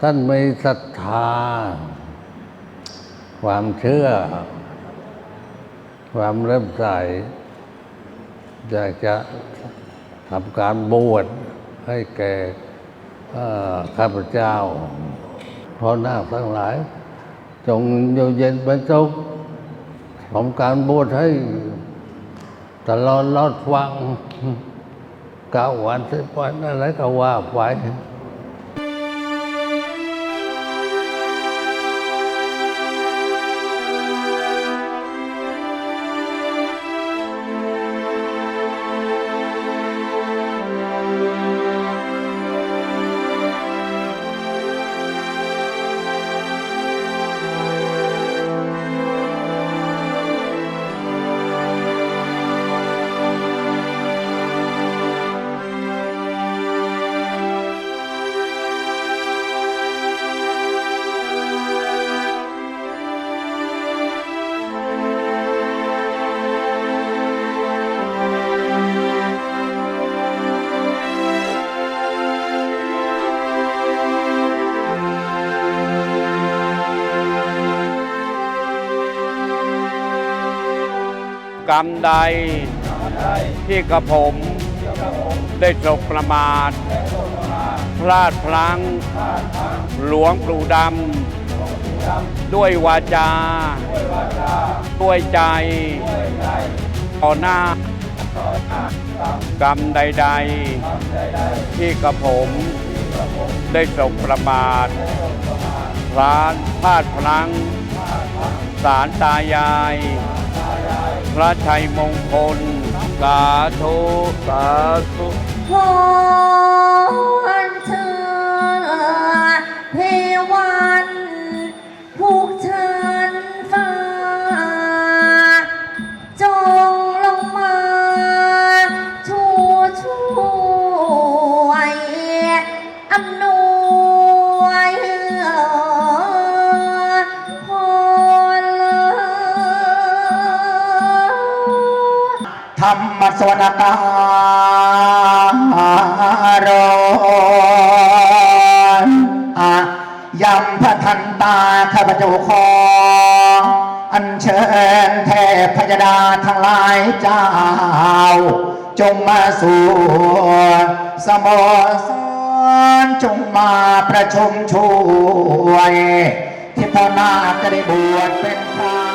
ท่านมีศรัทธา ความเชื่อ ความเริ่มใสอยากจะทำการบวชให้แก่ข้าพเจ้า เพราะนาคทั้งหลาย จงอยู่เย็นเป็นสุขผมการบวชให้ตลอดรอดฟังเก้าวันสิบวันอะไรก็ว่าไป กรรมใด ที่กระผม ได้สบประมาท พลาดพลั้ง หลวงปู่ดำ ด้วยวาจา ด้วยใจ ต่อหน้ากรรมใด ๆ ที่กระผม ได้สบประมาทพลาดพลาดพลั้งสารตายาย พระชัยมงคล สาธุ สาธุ ธรรมสวนาการอะยำพระทันตาข้าพเจ้าขออัญเชิญเทพพยดาทั้งหลายเจ้า จงมาสู่สโมสรจงมาประชุมช่วยที่พ่อนาจะได้บวชเป็นพระ